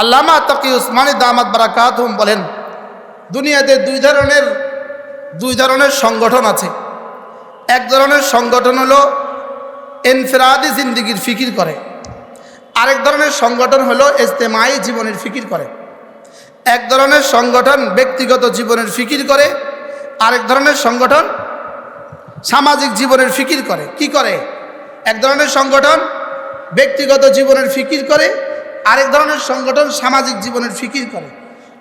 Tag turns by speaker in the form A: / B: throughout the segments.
A: আল্লামা তকি উসমানী দামাত বারাকাতুম বলেন, দুনিয়াতে দুই ধরনের দুই ধরনের সংগঠন আছে। এক ধরনের সংগঠন হলো এনফেরাদি জিন্দিগির ফিকির করে। আরেক ধরনের সংগঠন হলো ইজতেমাই জীবনের ফিকির করে। এক ধরনের সংগঠন ব্যক্তিগত জীবনের ফিকির করে, আরেক ধরনের সংগঠন সামাজিক জীবনের ফিকির করে। কি করে? এক ধরনের সংগঠন ব্যক্তিগত জীবনের ফিকির করে আরেক ধরনের সংগঠন সামাজিক জীবনের ফিকির করে।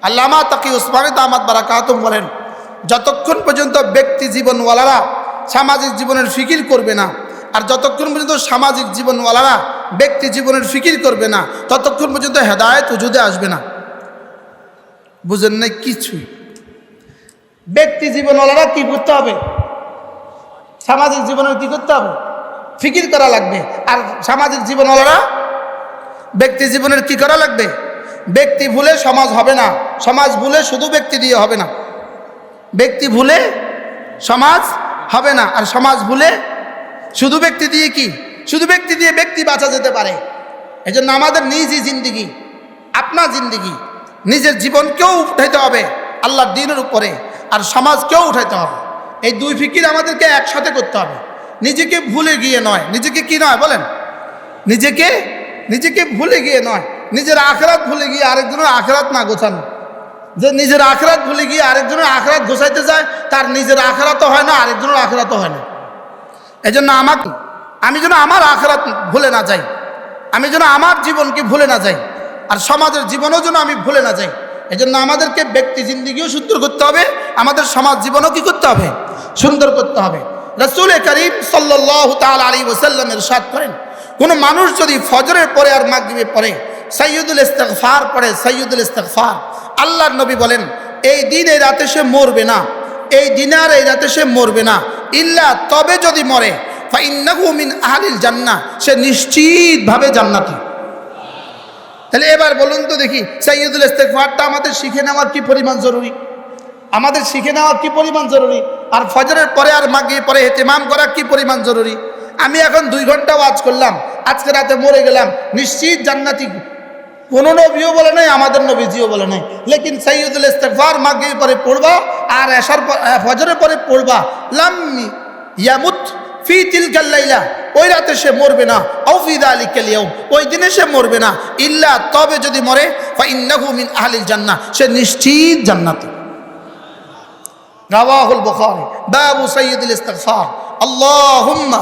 A: আল্লামা তাকি উসমানে দামাত বারাকাতুম বলেন, যতক্ষণ পর্যন্ত ব্যক্তি জীবনওয়ালারা সামাজিক জীবনের ফিকির করবে না, আর যতক্ষণ পর্যন্ত সামাজিক জীবনওয়ালারা ব্যক্তি জীবনের ফিকির করবে না, ততক্ষণ পর্যন্ত হেদায়ত উজুদে আসবে না। বুঝেন নাই কিছুই। ব্যক্তি জীবনওয়ালারা কি করতে হবে? সামাজিক জীবনের কি করতে হবে? ফিকির করা লাগবে। আর সামাজিক জীবনওয়ালারা ব্যক্তি জীবনের কি করা লাগবে? ব্যক্তি ভুলে সমাজ হবে না। সমাজ ভুলে শুধু ব্যক্তি দিয়ে হবে না। ব্যক্তি ভুলে সমাজ হবে না। আর সমাজ ভুলে শুধু ব্যক্তি দিয়ে কি? শুধু ব্যক্তি দিয়ে ব্যক্তি বাঁচা যেতে পারে। এই জন্য আমাদের নিজই জিন্দিগি, আপনার জিন্দিগি। নিজের জীবনকেও উঠাইতে হবে আল্লাহর দিনের উপরে। আর সমাজকেও উঠাইতে হবে। এই দুই ফিকির আমাদেরকে একসাথে করতে হবে। নিজেকে ভুলে গিয়ে নয়। নিজেকে কি নয় বলেন? নিজেকে নিজেকে ভুলে গিয়ে নয়, নিজের আখরাত ভুলে গিয়ে আরেকজনের আখরাত না গোছানো। যে নিজের আখরাত ভুলে গিয়ে আরেকজনের আখরাত গোছাইতে যায়, তার নিজের আখরাতও হয় না, আরেকজনের আখরাতও হয় না। এই জন্য আমাকে, আমি যেন আমার আখরাত ভুলে না যাই, আমি যেন আমার জীবনকে ভুলে না যাই, আর সমাজের জীবনও যেন আমি ভুলে না যাই এই জন্য আমাদেরকে ব্যক্তি জিন্দিগিও সুন্দর করতে হবে, আমাদের সমাজ জীবনও কি করতে হবে? সুন্দর করতে হবে। রসুল করিম সাল্লাহ তাল আলী ওসাল্লামের সাথ করেন। কোনো মানুষ যদি ফজরের পরে আর মাগরিবে পরে সৈয়দুল ইস্তফার পরে সৈয়দুল ইস্তফার আল্লাহর নবী বলেন, এই দিন, এই রাতে সে মরবে না। এই দিনে আর এই রাতে সে মরবে না। ইল্লা তবে যদি মরে, ফাইন্নাহু মিন আহলিল জান্নাহ, সে নিশ্চিতভাবে জান্নাতি। তাহলে এবার বলুন তো দেখি সৈয়দুল ইস্তেকফারটা আমাদের শিখে নেওয়ার কি পরিমাণ জরুরি? আমাদের শিখে নেওয়ার কি পরিমাণ জরুরি? আর ফজরের পরে আর মাগিয়ে পরে হেতেমাম করা কি পরিমাণ জরুরি? আমি এখন দুই ঘণ্টা ওয়াজ করলাম। আজকে রাতে মরে গেলাম, নিশ্চিত জান্নাতি। কোনো নবীও বলে নাই, আমাদের নবীজিও বলে নাই। লেকিন সৈয়দুল ইস্তেকফার মাগিয়ে পরে পড়বা আর এসার ফজরের পরে পড়বা। লাম্মি ইয়ামুত ফি তিলকাল্লাইলা ওই রাতে সে মরবে না। ঔফিদা আলী কেলিয়াও ওই দিনে সে মরবে না। ইল্লা তবে যদি মরে মিন আহলিল জান্নাহ। সে নিশ্চিত জান্নাতি। রাওয়াহুল বুখারী। বাবু সাইয়্যিদুল ইস্তিগফার। আল্লাহুম্মা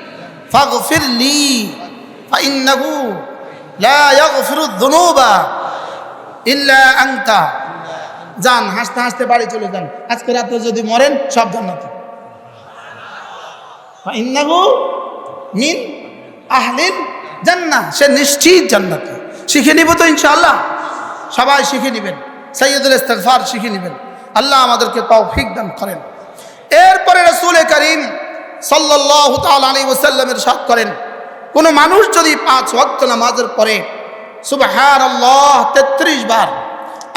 A: ফাগফির লি ফাইন্নাহু লা ইয়াগফিরু যুনুবা ইল্লা আনতা। যান, হাসতে হাসতে বাড়ি চলে যান। আজকে রাতে যদি মরেন, সব জান্নাতে। ফাইন্নাহু মিন আহলিল জান্নাহ, সে নিশ্চিত জান্নাতে। শিখে নিব তো ইনশাআল্লাহ। সবাই শিখে নেবেন। সৈয়দুল ইস্তেগফার শিখে নেবেন। আল্লাহ আমাদেরকে তৌফিক দান করেন। এরপরে রসুল করিম সাল্লাল্লাহু তাআলা আলাইহি ওয়াসাল্লামের সাথ করেন। কোনো মানুষ যদি পাঁচ ওয়াক্ত নামাজের পরে সুবহানাল্লাহ 33 বার,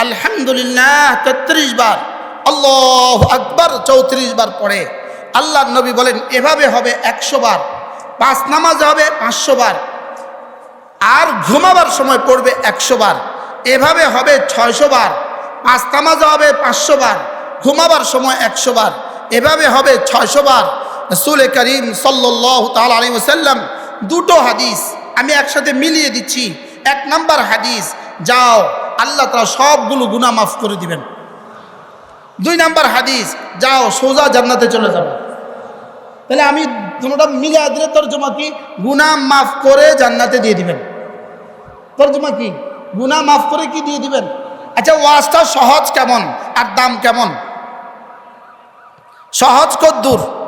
A: আলহামদুলিল্লাহ 33 বার, আল্লাহ আকবার 34 বার পড়ে আল্লাহ নবী বলেন, এভাবে হবে একশো বার, পাঁচ নামাজ হবে পাঁচশো বার, আর ঘুমাবার সময় পড়বে একশো বার, এভাবে হবে ছয়শো বার, পাঁচ নামাজ হবে পাঁচশো বার, ঘুমাবার সময় একশো বার, এভাবে হবে ছয়শো বার রসুল করিম সাল্লাহ তাল আলী দুটো হাদিস আমি একসাথে মিলিয়ে দিচ্ছি। এক নাম্বার হাদিস, যাও, আল্লাহ তারা সবগুলো গুনাহ মাফ করে দিবেন। দুই নাম্বার হাদিস, যাও, সোজা জান্নাতে চলে যাবে। তাহলে আমি দুটোটা মিলে দিলে তর্জমা কি? গুনাহ মাফ করে জান্নাতে দিয়ে দিবেন। তর্জমা কি? গুনাহ মাফ করে কি দিয়ে দিবেন? আচ্ছা ওয়াজটা সহজ কেমন? আর দাম কেমন? সহজ কদ্দুর।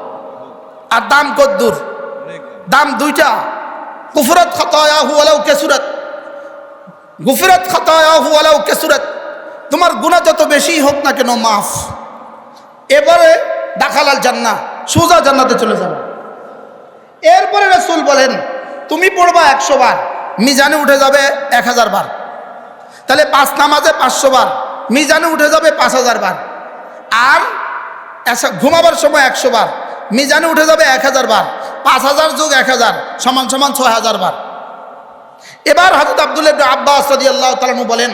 A: আর দাম কদ্দুর দাম দুইটা। কুফরত খতয়াহু আলাউ কেসুরত। গুফরাত খতায়াহু ওয়ালাউ কাসুরাত। তোমার গুনাহ যত বেশি হোক না কেন মাফ। এবারে দাখালাল জান্না সোজা জান্নাতে চলে যাবে। এরপরে রসুল বলেন, তুমি পড়বা একশো বার, মিজানে উঠে যাবে এক হাজার বার। তাহলে পাঁচ নামাজে পাঁচশো বার, মিজানে উঠে যাবে পাঁচ হাজার বার। আর ঘুমাবার সময় একশো বার। মিজানে উঠে যাবে এক হাজার বার। পাঁচ হাজার যোগ এক হাজার, সমান সমান ছয় হাজার বার। এবার হজরত আব্দুল ইবনে আব্বাস সদি আল্লাহ তালু বলেন,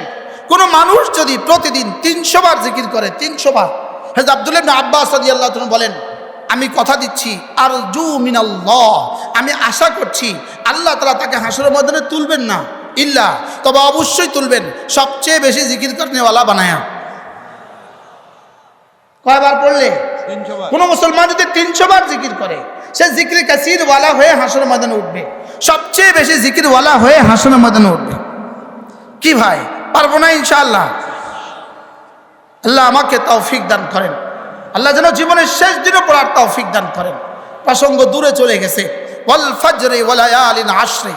A: কোনো মানুষ যদি প্রতিদিন তিনশো বার জিকির করে, তিনশো বার হজরত আব্দুল আব্বাস সদি আল্লাহ তালু বলেন, আমি কথা দিচ্ছি আর জু মিনাল্লাহ, আমি আশা করছি আল্লাহ তালা তাকে হাসরের ময়দানে তুলবেন না। ইল্লা, তবে অবশ্যই তুলবেন, সবচেয়ে বেশি জিকির করনেওয়ালা বানায়া। কয়বার পড়লে? কোনো মুসলমান যদি তিনশো বার জিকির করে, সে জিকির কাসির ওয়ালা হয়ে হাসর ময়দানে উঠবে। সবচেয়ে বেশি জিকির ওয়ালা হয়ে হাসর ময়দানে উঠবে। কি ভাই? পারব না ইনশাআল্লাহ। আল্লাহ আমাকে তৌফিক দান করেন। আল্লাহ যেন জীবনের শেষ দিনও পড়ার তৌফিক দান করেন। প্রসঙ্গ দূরে চলে গেছে। ওয়াল ফজরে ওয়ালায়ালিন আশরে।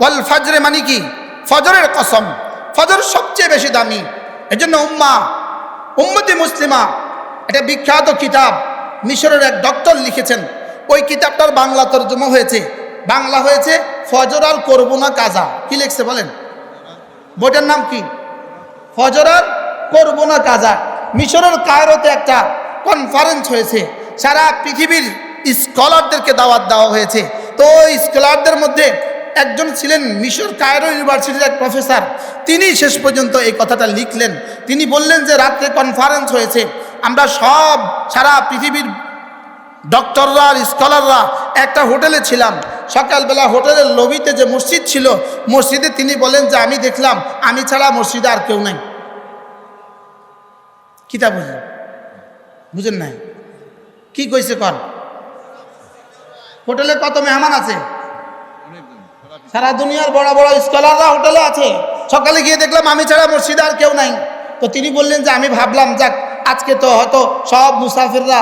A: ওয়াল ফজরে মানে কি? ফজরের কসম। ফজর সবচেয়ে বেশি দামি। এজন্য উম্মা, উম্মতি মুসলিমা এটা বিখ্যাত কিতাব, মিশরের এক ডক্টর লিখেছেন। ওই কিতাবটার বাংলা তর্জমা হয়েছে। বাংলা হয়েছে ফজর আর করব না কাজা। কি লিখছে বলেন? বইটার নাম কি? ফজরার করব না কাজা। মিশরের কায়রোতে একটা কনফারেন্স হয়েছে। সারা পৃথিবীর স্কলারদেরকে দাওয়াত দেওয়া হয়েছে। তো ওই স্কলারদের মধ্যে একজন ছিলেন মিশর কায়রো ইউনিভার্সিটির এক প্রফেসর তিনি শেষ পর্যন্ত এই কথাটা লিখলেন। তিনি বললেন যে, রাত্রে কনফারেন্স হয়েছে। আমরা সব সারা পৃথিবীর ডক্টররা আর স্কলাররা একটা হোটেলে ছিলাম। সকালবেলা হোটেলের লবিতে যে মসজিদ ছিল, মসজিদে তিনি বলেন যে, আমি দেখলাম, আমি ছাড়া মসজিদে আর কেউ নাই। কিতা বুঝলেন বুঝেন নাই? কি কইছে কর হোটেলে কত মেহমান আছে? সারা দুনিয়ার বড় বড় স্কলাররা হোটেলে আছে। সকালে গিয়ে দেখলাম, আমি ছাড়া মসজিদে আর কেউ নাই। তো তিনি বললেন যে, আমি ভাবলাম, যাক আজকে তো হয়তো সব মুসাফিররা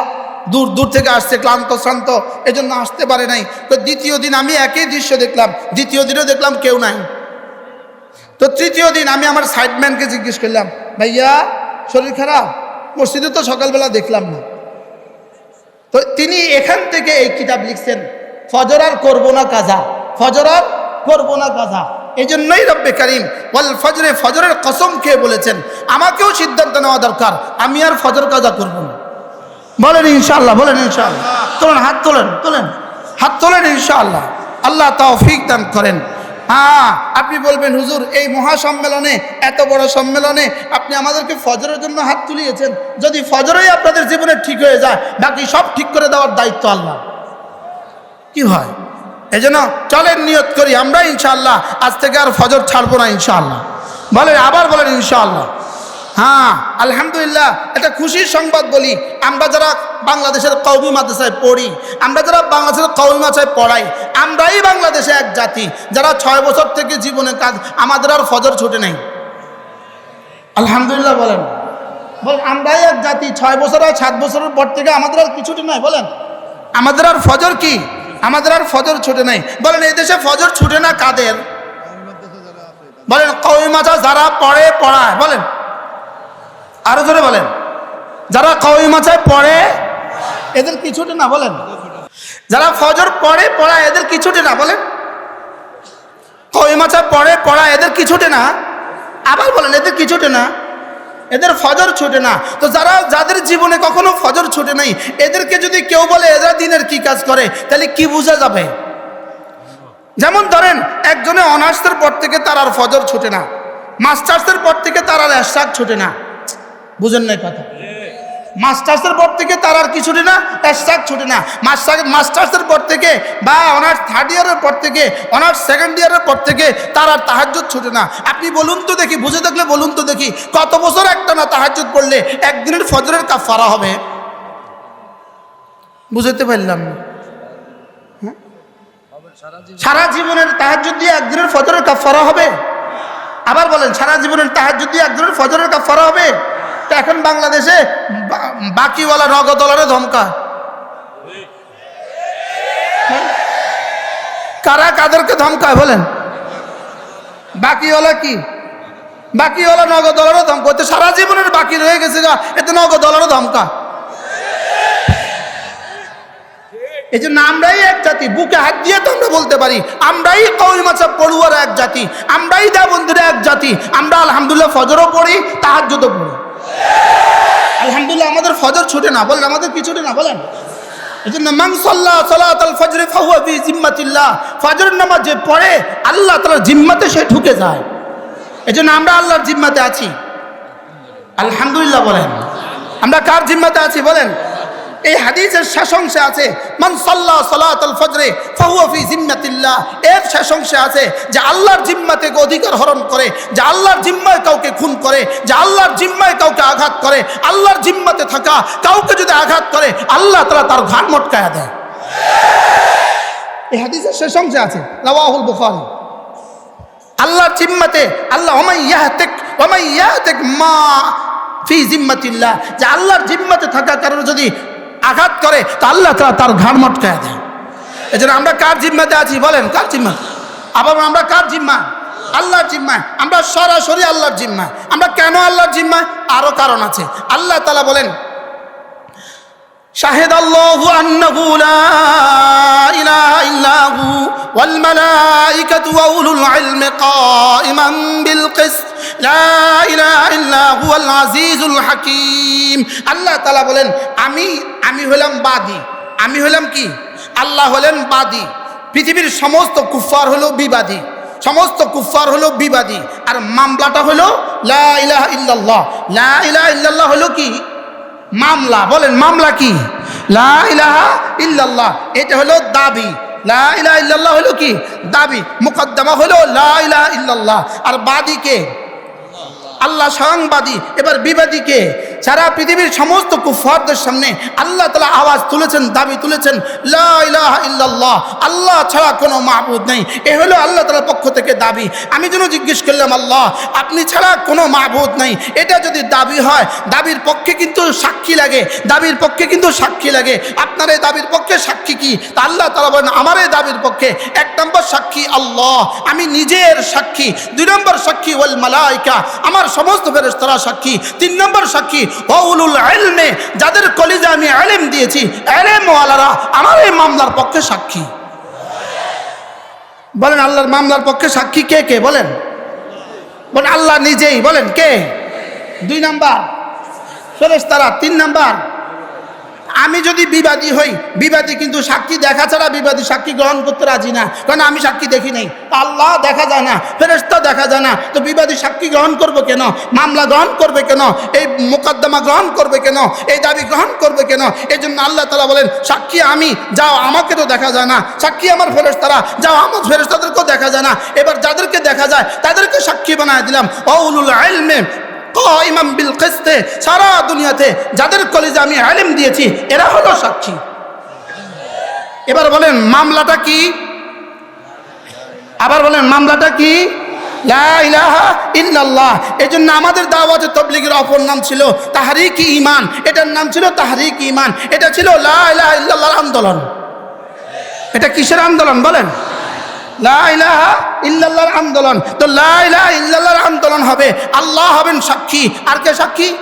A: দূর দূর থেকে আসছে, ক্লান্ত, শ্রান্ত, এজন্য আসতে পারে নাই। তো দ্বিতীয় দিন আমি একই দৃশ্য দেখলাম। দ্বিতীয় দিনও দেখলাম কেউ নাই। তো তৃতীয় দিন আমি আমার সাইডম্যানকে জিজ্ঞেস করলাম, ভাইয়া, শরীর খারাপ? মসজিদে তো সকালবেলা দেখলাম না। তো তিনি এখান থেকে এই কিতাব লিখছেন, ফজর আর করব না কাজা, ফজর আর করব না কাজা। এই জন্যই রব্বে করিম ওয়াল ফজরে ফজরের কসম খেয়ে বলেছেন, আমাকেও সিদ্ধান্ত নেওয়া দরকার, আমি আর ফজর কাজা করব না। বলেন ইনশাআল্লাহ বলেন ইনশাআল্লাহ। তোলেন, হাত তোলেন তোলেন। হাত তোলেন ইনশাআল্লাহ। আল্লাহ তৌফিক দান করেন। হ্যাঁ আপনি বলবেন, হুজুর, এই মহাসম্মেলনে, এত বড় সম্মেলনে আপনি আমাদেরকে ফজরের জন্য হাত তুলিয়েছেন। যদি ফজরই আপনাদের জীবনে ঠিক হয়ে যায়, বাকি সব ঠিক করে দেওয়ার দায়িত্ব আল্লাহ। কি হয়? এই জন্য চলেন নিয়ত করি, আমরা ইনশাল্লাহ আজ থেকে আর ফজর ছাড়বো না ইনশাল্লাহ বলেন আবার বলেন ইনশাল্লাহ হ্যাঁ আলহামদুলিল্লাহ এটা খুশির সংবাদ বলি। আমরা যারা বাংলাদেশের কৌমি মাদ্রাসায় পড়ি, আমরা যারা বাংলাদেশের কৌমি মাদ্রাসায় পড়াই, আমরাই বাংলাদেশে এক জাতি। যারা ছয় বছর থেকে জীবনে কাজ, আমাদের আর ফজর ছুটে নেই। আলহামদুলিল্লাহ বলেন। বল, আমরাই এক জাতি, ছয় বছর আর সাত বছরের পর থেকে আমাদের আর কিছুটি নাই, বলেন? আমাদের আর ফজর কি? আমাদের আর ফজর ছুটে নাই। বলেন, এই দেশে ফজর ছুটে না কাদের? বলেন কৌমি মাছা যারা পড়ে, পড়ায়। বলেন। আরও ধরে বলেন। যারা কৌমি মাছায় পড়ে, এদের কিছুটি না? বলেন। যারা ফজর পড়ে পড়া এদের কিছুটি না? বলেন। কৌমি মাছায় পড়ে পড়া এদের কিছুটি না? আবার বলেন, এদের কিছুটি না? এদের ফজর ছোটে না। তো যারা, যাদের জীবনে কখনো ফজর ছোটে নাই, এদেরকে যদি কেউ বলে এরা দিনের কি কাজ করে, তাহলে কি বোঝা যাবে? যেমন ধরেন, একজনে অনার্সের পর থেকে তার আর ফজর ছোটে না। মাস্টার্সের পর থেকে তার আর এরশাদ ছোটে না। বুঝেন নাই কথা? মাস্টার্সের পর থেকে তার আর কিছুটি না এরশাদ ছুটে না। মাস্টার মাস্টার্সের পর থেকে বা অনার্স থার্ড ইয়ারের পর থেকে, অনার্স সেকেন্ড ইয়ারের পর থেকে তার আর তাহাজ্জুদ ছুটে না। আপনি বলুন তো দেখি, বুঝে থাকলে বলুন তো দেখি, কত বছর একটা না তাহাজ্জুদ পড়লে একদিনের ফজরের কাফারা হবে? বুঝতে পারলাম না। হ্যাঁ? সারা জীবনের তাহাজ্জুদ দিয়ে একদিনের ফজরের কাফারা হবে? আবার বলেন, সারা জীবনের তাহাজ্জুদ দিয়ে একদিনের ফজরের কাফারা হবে? এখন বাংলাদেশে বাকিওয়ালা নগদলারে ধমকায় হ্যাঁ? কারা কাদেরকে ধমকায় বলেন? বাকিওয়ালা কি? বাকিওয়ালা নগদ ডলারও ধমকা তো সারা জীবনের বাকি রয়ে গেছে গা এতে নগদ ডলারও ধমকা। এই জন্য আমরাই এক জাতি, বুকে হাত দিয়ে তো আমরা বলতে পারি। আমরাই কৌল মাছা পড়ুয়ার এক জাতি, আমরাই দা বন্ধুরা এক জাতি। আমরা আলহামদুলিল্লাহ ফজরও পড়ি, তাহাজ্জুদও পড়ি। আলহামদুলিল্লাহ, আমাদের ফজর ছুটে না, বলেন, আমাদের কি ছুটে না, বলেন। এই জন্য মাংসল্লাহ সালাত আল ফজরে ফাহুয়া ফি জিম্মাতিল্লাহ। ফজর নামাজ যে পড়ে আল্লাহ তালার জিম্মাতে সে ঢুকে যায়। এই জন্য আমরা আল্লাহর জিম্মাতে আছি। আলহামদুলিল্লাহ বলেন। আমরা কার জিম্মাতে আছি, বলেন? এই হাদিসের শেষ অংশে আছে, মান সাল্লাহ সালাত আল ফজরে ফাহুয়া ফি জিম্মাতিল্লাহ। এর শেষ অংশে আছে যে আল্লাহর জিম্মাতে অধিকার হরণ করে, যে আল্লাহর জিম্মায় কাউকে খুন করে, যে আল্লাহর জিম্মায় কাউকে আঘাত করে, আল্লাহর জিম্মাতে থাকা কাউকে যদি আঘাত করে, আল্লাহ তারা তার ঘাট মটকায়া দেয়। এই হাদিসের শেষ অংশে আছে, রাওয়াহুল বুখারী। আল্লাহর জিম্মাতে, আল্লাহ ওমাই ইয়াহতেক ওমাই ইয়াহতেক মা ফি জিম্মাতিল্লাহ। যে আল্লাহর জিম্মাতে থাকা কারণে যদি আঘাত করে, তা আল্লাহ তালা তার ঘাড় মটকায় দেয় এই জন্য আমরা কার জিম্মাতে আছি বলেন, কার জিম্মা? আবার আমরা কার জিম্মা? আল্লাহর জিম্মায় আমরা সরাসরি আল্লাহর জিম্মা। আমরা কেন আল্লাহর জিম্মায় আরও কারণ আছে। আল্লাহ তালা বলেন شهد الله أنه لا إله إلا هو والملائكة وأولو العلم قائما بالقسط لا إله إلا هو العزيز الحكيم আল্লাহ তালা বলেন আমি আমি হলাম বাদী আমি হলাম কি আল্লাহ হলেন বাদী পৃথিবীর সমস্ত কুফার হলো বিবাদী সমস্ত কুফার হলো বিবাদী আর মামলাটা হলো লা ইলাহা ইল্লাল্লাহ লা ইলাহা ইল্লাল্লাহ হলো কি মামলা, বলেন মামলা কি? লা ইলাহা ইল্লাল্লাহ, এটা হলো দাবি। লা ইল্লাল্লাহ হলো কি? দাবি। মুকদ্দমা হলো লা ইল্লাল্লাহ। আর বাদীকে আল্লাহ সংবাদী এবার বিবাদীকে সারা পৃথিবীর সমস্ত কুফারদের সামনে আল্লাহ তালা আওয়াজ তুলেছেন, দাবি তুলেছেন ইল্লাল্লাহ, আল্লাহ ছাড়া কোনো মাহবুদ নেই। এ হলো আল্লাহ তালার পক্ষ থেকে দাবি। আমি যেন জিজ্ঞেস করলাম, আল্লাহ, আপনি ছাড়া কোনো মাহবুদ নেই। এটা যদি দাবি হয়, দাবির পক্ষে কিন্তু সাক্ষী লাগে। দাবির পক্ষে কিন্তু সাক্ষী লাগে। আপনার এই দাবির পক্ষে সাক্ষী কি? তা আল্লাহ তালা বলেন, আমার এই দাবির পক্ষে এক নম্বর সাক্ষী আল্লাহ। আমি নিজের সাক্ষী। দুই নম্বর সাক্ষী ওয়াল মালাইকা। আমার সমস্ত ফেরেশতারা সাক্ষী। তিন নম্বর সাক্ষী ওউলুল আলমে যাদের কলিজা আমি আলেম দিয়েছি, আলেমওয়ালারা আমার এই মামলার পক্ষে সাক্ষী। বলেন আল্লাহর মামলার পক্ষে সাক্ষী কে কে? বলেন। বলেন আল্লাহ নিজেই। বলেন কে? দুই নাম্বার। ফেরেশতারা, তিন নাম্বার। আমি যদি বিবাদী হই, বিবাদী কিন্তু সাক্ষী দেখা ছাড়া বিবাদী সাক্ষী গ্রহণ করতে রাজি না। কারণ আমি সাক্ষী দেখি নাই। আল্লাহ দেখা যায় না ফেরেস্তা দেখা যায় না। তো বিবাদী সাক্ষী গ্রহণ করবে কেন? মামলা গ্রহণ করবে কেন? এই মোকদ্দমা গ্রহণ করবে কেন? এই দাবি গ্রহণ করবে কেন? এই জন্য আল্লাহ তালা বলেন, সাক্ষী আমি, যাও আমাকে তো দেখা যায় না। সাক্ষী আমার ফেরেস্তারা যাও আমার ফেরেস্তাদেরকেও দেখা যায় না। এবার যাদেরকে দেখা যায়, তাদেরকে সাক্ষী বানায় দিলাম। অউলুল আলমে ইমাম বিল কিস্তে সারা দুনিয়াতে যাদের কলেজে আমি আলেম দিয়েছি, এরা হলো সাক্ষী। এবার বলেন, মামলাটা কি? আবার বলেন, মামলাটা কি? ইল্লাল্লাহ। এই জন্য আমাদের দাওয়াতে তবলিগের অপর নাম ছিল তাহারিক ইমান এটার নাম ছিল তাহারিক ইমান এটা ছিল লা ইলাহা ইল্লাল্লাহর আন্দোলন। এটা কিসের আন্দোলন বলেন? আন্দোলন। তো লাইলা ইল্লাল্লাহর আন্দোলন হবে। আল্লাহ হবেন সাক্ষী। আর কে সাক্ষী?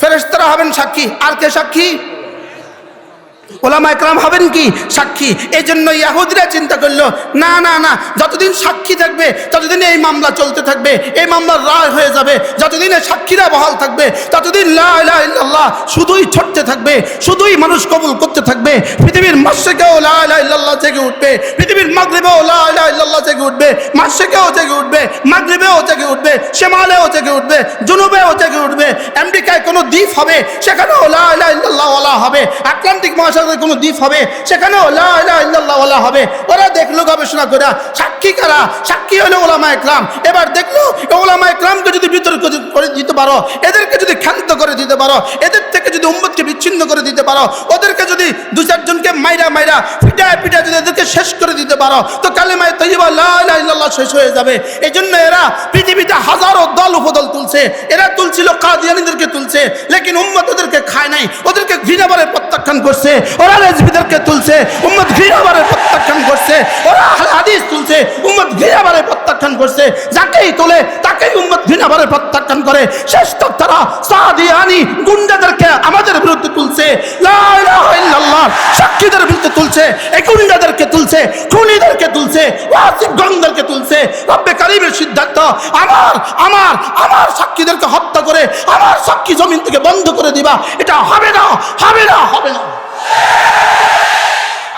A: ফেরেস্তারা হবেন সাক্ষী। আর কে সাক্ষী? ওলামা একরাম হবেন কি? সাক্ষী। এই জন্য ইয়াহুদিরা চিন্তা করল, না না না, যতদিন সাক্ষী থাকবে, ততদিন এই মামলা চলতে থাকবে, এই মামলার রায় হয়ে যাবে, যতদিন এই সাক্ষীরা বহাল থাকবে, ততদিন লা ইলাহা ইল্লাল্লাহ শুধুই ছড়তে থাকবে, শুধুই মানুষ কবুল করতে থাকবে, পৃথিবীর মাসেকেও লা ইলাহা জেগে উঠবে, পৃথিবীর মাগরিবেও লা ইলাহা ইল্লাল্লাহ জেগে উঠবে মাসেকেও জেগে উঠবে, মাগরিবেও জেগে উঠবে, শেমালেও জেগে উঠবে, জুনুবেও জেগে উঠবে, আমেরিকায় কোনো দ্বীপ হবে, সেখানেও লা ইলাহা ইল্লাল্লাহ ওয়ালা হবে, আটলান্টিক মহাসাগরের কোনো দ্বীপ হবে, সেখানেও লা ইলাহা ইল্লাল্লাহ ওয়ালা হবে। ওরা দেখল গবেষণা করে, সাক্ষী কারা? সাক্ষী হলো ওলামা একরাম এবার দেখল ওলামা একরামকে যদি বিতর্ক করে দিতে পারো, এদেরকে যদি ক্ষান্ত করে দিতে পারো, এদের থেকে যদি উম্মতকে বিচ্ছিন্ন করে দিতে পারো, ওদেরকে যদি দু চারজনকে মাইরা মাইরা পিটায় পিটায় যদি এদেরকে শেষ করে দিতে পারো, তো কালেমায় তৈবা লা ইলাহা শেষ হয়ে যাবে। এই জন্য এরা পৃথিবীতে হাজারো দল উপদল তুলছে। এরা তুলছিল কাদিয়ানিদেরকে তুলছে, লেকিন উম্মত ওদেরকে খায় নাই। ওদেরকে ঘৃণা বলে প্রত্যাখ্যান করছে, ওরা রেজবিদেরকে তুলছে, উম্মত ঘৃণাবারে প্রত্যাখ্যান করছে, ওরা হাদিস তুলছে, উম্মত ঘৃণাবারে প্রত্যাখ্যান করছে, যাকেই তোলে তাকেই ঘৃণাবারে প্রত্যাখ্যান করে, শেষ তক তারা সাদিয়ানি গুন্ডাদেরকে আমাদের বিরুদ্ধে তুলছে। সাক্ষীদের বিরুদ্ধে তুলছে, এই গুন্ডাদেরকে তুলছে, খুনিদেরকে তুলছে ওয়াসিফগণদেরকে তুলছে। রব্বে কারিমের সিদ্ধান্ত, আমার আমার আমার সাক্ষীদেরকে হত্যা করে, আমার সাক্ষী জমিন থেকে বন্ধ করে দিবা। এটা হবে না হবে না হবে না।